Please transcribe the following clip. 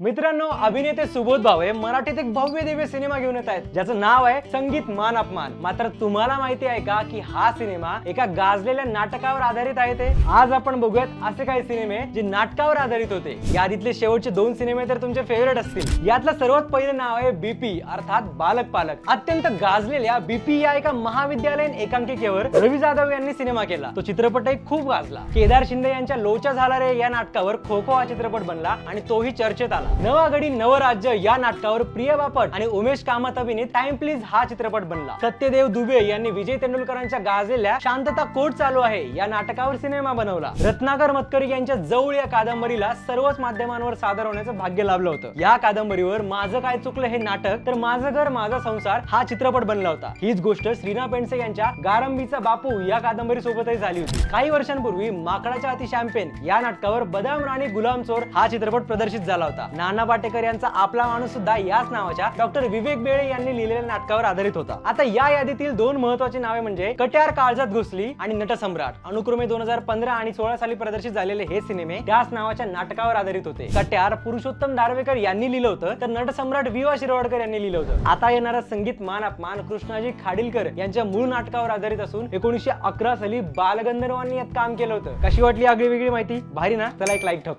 मित्रांनो अभिनेते सुबोध भावे मराठीत एक भव्य दिव्य सिनेमा घेऊन येत आहेत ज्याचं नाव आहे संगीत मान अपमान. मात्र तुम्हाला माहिती आहे का की हा सिनेमा एका गाजलेल्या नाटकावर आधारित आहे ते? आज आपण बघूयात असे काही सिनेमे जे नाटकावर आधारित होते. यादीतले शेवटचे दोन सिनेमे तर तुमचे फेवरेट असतील. यातलं सर्वात पहिलं नाव आहे बीपी अर्थात बालक पालक. अत्यंत गाजलेल्या बीपी या एका महाविद्यालयीन एकांकिकेवर रवी जाधव यांनी सिनेमा केला. तो चित्रपटही खूप गाजला. केदार शिंदे यांच्या लोचा झाला रे या नाटकावर खो खो हा चित्रपट बनला आणि तोही चर्चेत आला. नवागडी नवराज्य या नाटकावर प्रिया बापट आणि उमेश कामत अभिनीत टाइम प्लीज हा चित्रपट बनला. सत्यदेव दुबे यांनी विजय तेंडुलकरांच्या गाजलेल्या शांतता कोर्ट चालू आहे या नाटकावर सिनेमा बनवला. रत्नाकर मतकरी यांच्या जवळ या कादंबरीला सर्वच माध्यमांवर सादर होण्याचं भाग्य लाभलं होतं. या कादंबरीवर माझं काय चुकलं हे नाटक तर माझं घर माझा संसार हा चित्रपट बनला होता. हीच गोष्ट श्रीना पेंडसे यांच्या गारंबीचा बापू या कादंबरी सोबतही झाली होती. काही वर्षांपूर्वी माकडाच्या अति शॅम्पेन या नाटकावर बदाम राणी गुलाम चोर हा चित्रपट प्रदर्शित झाला होता. नाना पाटेकर यांचा आपला माणूस सुद्धा याच नावाच्या डॉक्टर विवेक बेळे यांनी लिहिलेल्या नाटकावर आधारित होता. आता या यादीतील दोन महत्वाची नावे म्हणजे कट्यार काळजात घुसली आणि नटसम्राट. अनुक्रमे दोन हजार पंधरा आणि सोळा साली प्रदर्शित झालेले हे सिनेमे त्याच नावाच्या नाटकावर आधारित होते. कट्यार पुरुषोत्तम दारवेकर यांनी लिहिलं होतं तर नटसम्राट विवा शिरवाडकर यांनी लिहिलं होतं. आता येणारा संगीत मान अपमान कृष्णाजी खाडीलकर यांच्या मूळ नाटकावर आधारित असून एकोणीशे अकरा साली बालगंधर्वांनी यात काम केलं होतं. कशी वाटली आगळी वेगळी माहिती? भारी ना? चला एक लाईक ठोका.